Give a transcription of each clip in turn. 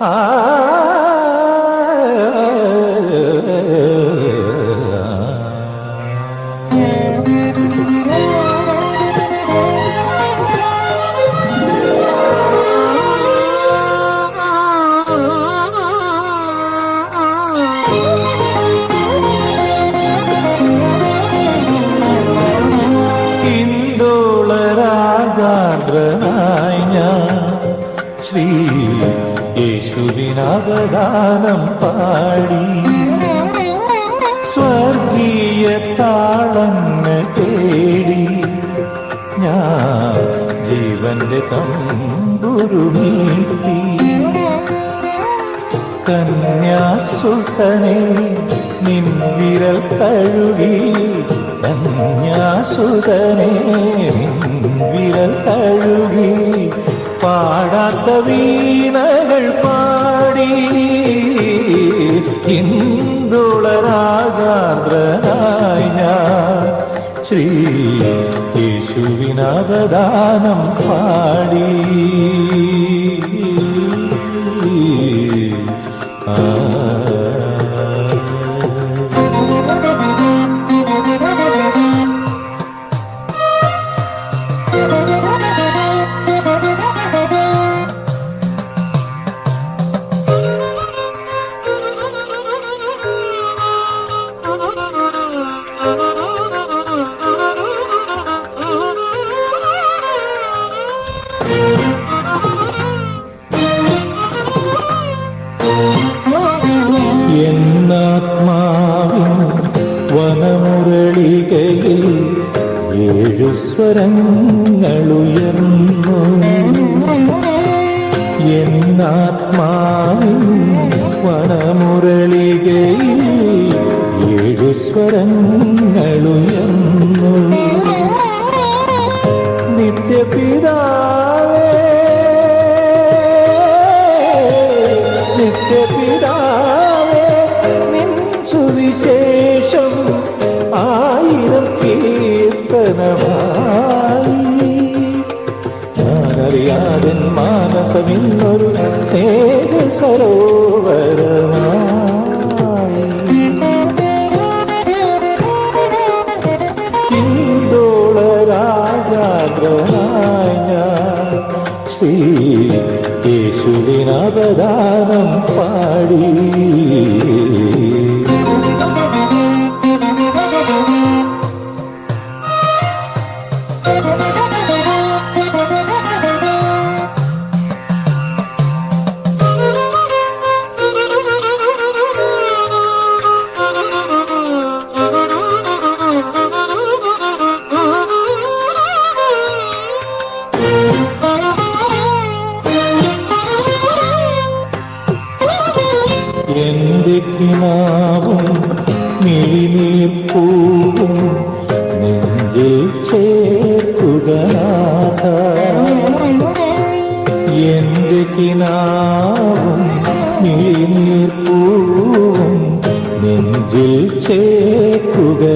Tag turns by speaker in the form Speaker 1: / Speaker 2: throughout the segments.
Speaker 1: ആ ഹിന്ദോളരാഗാദ്രനായി ഞാൻ. ശ്രീ യേശുവിനവദാനം പാടി. സ്വർഗീയ താളങ്ങൾ തേടി. ഞാൻ ജീവന്റെ തമ്പുരുമീട്ടി കന്യാസുതനെ നിൻ വിരൽ തഴുകി കന്യാസുതനെ നിൻ വിരൽ തഴുകി പാടാത്ത വീണകൾ പാടി ഞാൻ ശ്രീ യേശുവിനവദാനം പാടി. സ്വരങ്ങളുയർന്നു. എന്നാത്മാവിൻ സ്വരങ്ങളുയർന്നു. നിത്യപിതാവേ നിത്യപിതാവേ നിൻ സുവിശേഷം ആയിരം കീർത്തനമായി ഞാനറിയാതൻ മാനസമിന്നൊരു സ്നേഹ സരോവരമായി ഹിന്ദോളരാജാഗ്രനായ ഞാൻ ശ്രീ യേശുവിനവദാനം പാടി. എന്റെ കിനാവും മിഴിനീർപ്പൂവും നെഞ്ചിൽ ചേർക്കുക എന്റെ കിനാവും മിഴിനീർപ്പൂവും നെഞ്ചിൽ ചേർക്കുകനാഥ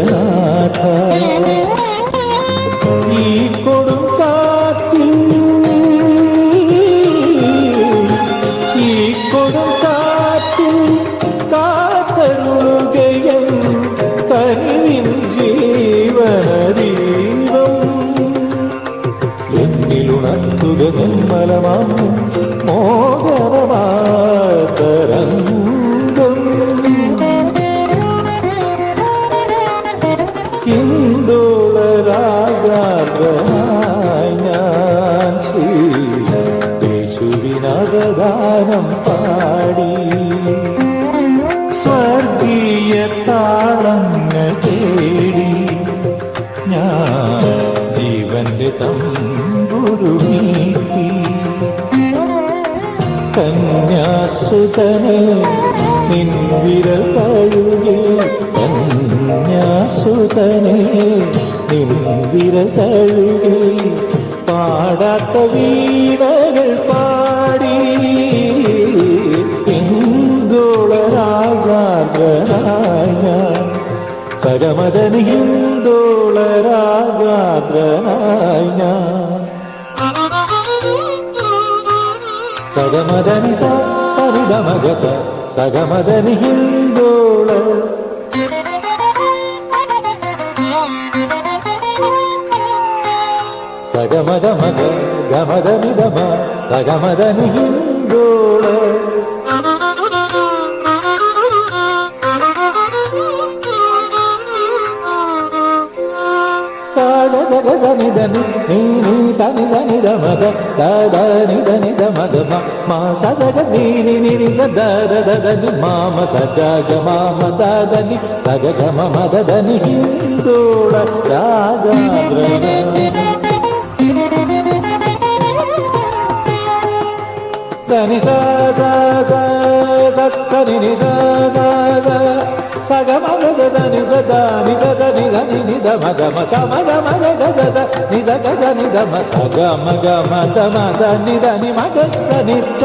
Speaker 1: തമ്പുരുമീട്ടി. കന്യാസുതനെ നിൻ വിരൽ തഴുകി കന്യാസുതനെ നിൻ വിരൽ തഴുകി പാടാത്ത വീണകൾ സഗമദനി ഹിന്ദോളരാഗാദ്രനായി ഞാൻ. സഗമദനി സ സരിതമഗ സ സഗമദനി ഹിന്ദോള സഗമദമഗ മഗ ഗമദ സഗമദനി ഹിന്ദോള గ సని ధని నీ నీ సని సని ద మగ ద మా మా నీని నిరి నీ మామ సగగ మామ స సగగ ద స ని ద ద దని ని దా గ మద మ స మద మద గ గ ద ని ద గ ద ని ద మ స గ మ గ మ ద మ ద ని ద ని మ గ స ని స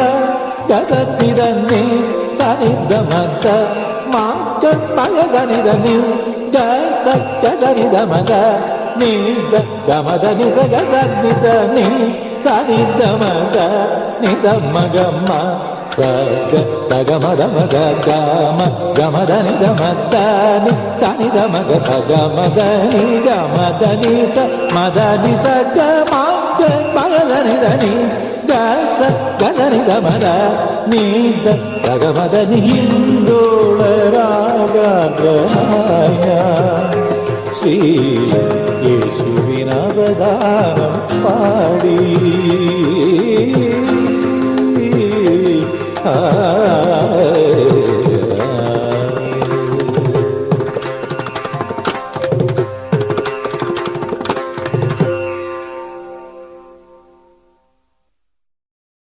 Speaker 1: గ గ ని ద ని స ని ద మ ద మ గ మ గ ద ని సగ సగమద మద గమ గమదని గమదని సని గమగ సగమదని గమదని స మదని సగ మగదని దని గస గదని గమద నీద సగమదని హిందోళ రాగాయ శ్రీ యేసువిన పాడి. 啊